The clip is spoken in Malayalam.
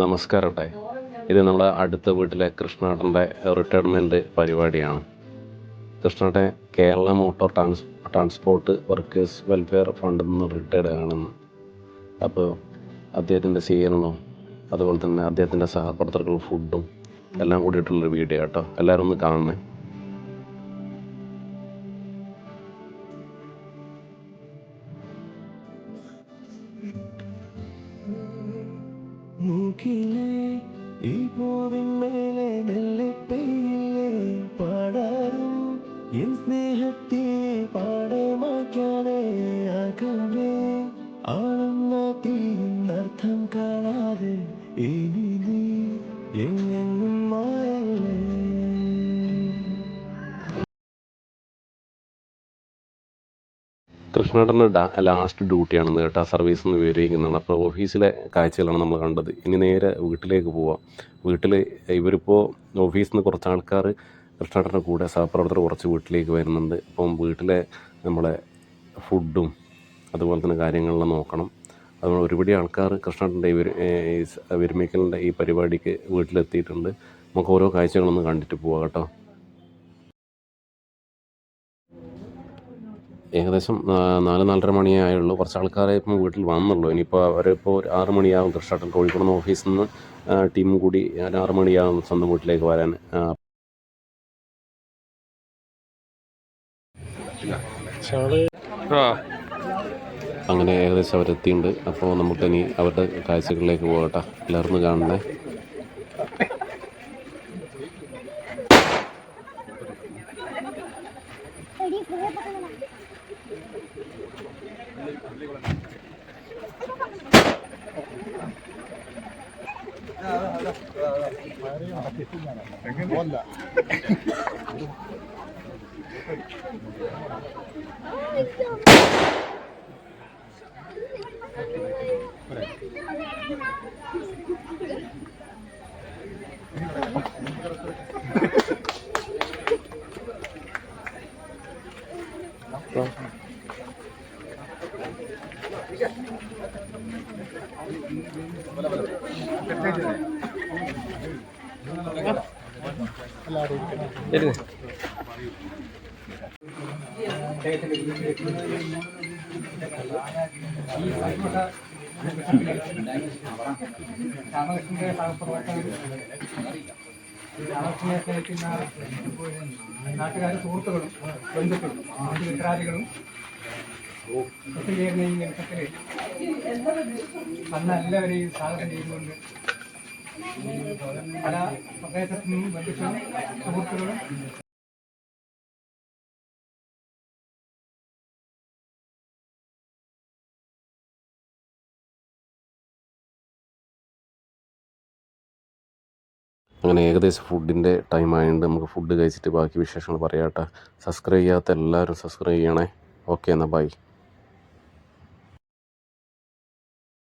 നമസ്കാരം ഏട്ടായി ഇത് നമ്മുടെ അടുത്ത വീട്ടിലെ കൃഷ്ണേട്ടന്റെ റിട്ടയർമെന്റ് പരിപാടിയാണ്. കൃഷ്ണേട്ടൻ Kerala motor trans transport workers welfare ഫണ്ടിൽ നിന്ന് റിട്ടയർഡ് ആണെന്ന്. അപ്പോൾ അദ്ദേഹത്തിന്റെ സ്വീകരണവും അതുപോലെ തന്നെ അദ്ദേഹത്തിന്റെ സഹപ്രവർത്തകർ ഫുഡും എല്ലാം കൂടിയിട്ടുള്ളൊരു വീഡിയോ കേട്ടോ. എല്ലാവരും ഒന്ന് കാണണേ. മൂക്കിലെ ഈ പൂവിന്മേലെ മേലെ മെല്ലെ പെയ്യില്ലേ? പാടാറും എൻ സ്നേഹത്തെ പാടമാക്കാതെ അകമേ ആണെന്ന തീർന്നർത്ഥം കാണാതെ ഇനി നീ എങ്ങെങ്ങും കൃഷ്ണേട്ടന്റെ ലാസ്റ്റ് ഡ്യൂട്ടിയാണെന്ന് കേട്ടോ സർവീസിൽ നിന്ന് വിവരിക്കുന്നതാണ്. അപ്പോൾ ഓഫീസിലെ കാഴ്ചകളാണ് നമ്മൾ കണ്ടത്. ഇനി നേരെ വീട്ടിലേക്ക് പോവാം. വീട്ടിൽ ഇവരിപ്പോൾ ഓഫീസിൽ നിന്ന് കുറച്ച് ആൾക്കാർ കൃഷ്ണേട്ടന്റെ കൂടെ സഹപ്രവർത്തകർ കുറച്ച് വീട്ടിലേക്ക് വരുന്നുണ്ട്. അപ്പം വീട്ടിലെ നമ്മളെ ഫുഡും അതുപോലെ തന്നെ കാര്യങ്ങളെല്ലാം നോക്കണം. അതുപോലെ ഒരുപാട് ആൾക്കാർ കൃഷ്ണേട്ടന്റെ ഈ വിരമിക്കലിന്റെ ഈ പരിപാടിക്ക് വീട്ടിലെത്തിയിട്ടുണ്ട്. നമുക്ക് ഓരോ കാഴ്ചകളൊന്ന് കണ്ടിട്ട് പോവാം കേട്ടോ. ഏകദേശം നാല് നാലര മണിയേ ആയുള്ളൂ. കുറച്ച് ആൾക്കാരെ ഇപ്പം വീട്ടിൽ വന്നുള്ളൂ. ഇനിയിപ്പോൾ അവരിപ്പോൾ ഒരു ആറ് മണിയാകും കൃഷ്ണാട്ടൻ കോഴിക്കോട് നിന്ന് ഓഫീസിൽ നിന്ന് ടീമും കൂടി ഒരു ആറ് മണിയാകും സ്വന്തം വീട്ടിലേക്ക് വരാൻ. അങ്ങനെ ഏകദേശം അവരെത്തിയിട്ടുണ്ട്. അപ്പോൾ നമുക്കിനി അവരുടെ കാഴ്ചകളിലേക്ക് പോകട്ടെ എല്ലാവരും നാട്ടുകാർ സുഹൃത്തുക്കളും ബന്ധുക്കളും ആദ്യ മിത്രാദികളും ഒത്തുചേർന്ന ഈ നിമിഷത്തിൽ അന്ന് എല്ലാവരെയും സ്വാഗതം ചെയ്തുകൊണ്ട് പല പ്രദേശത്തു നിന്നും ബന്ധുക്കളും സുഹൃത്തുക്കളും അങ്ങനെ ഏകദേശം ഫുഡിന്റെ ടൈം ആയതുകൊണ്ട് നമുക്ക് ഫുഡ് കഴിച്ചിട്ട് ബാക്കി വിശേഷങ്ങൾ പറയാട്ടെ സബ്സ്ക്രൈബ് ചെയ്യാത്ത എല്ലാവരും സബ്സ്ക്രൈബ് ചെയ്യണേ. ഓക്കെ എന്നാൽ ബൈ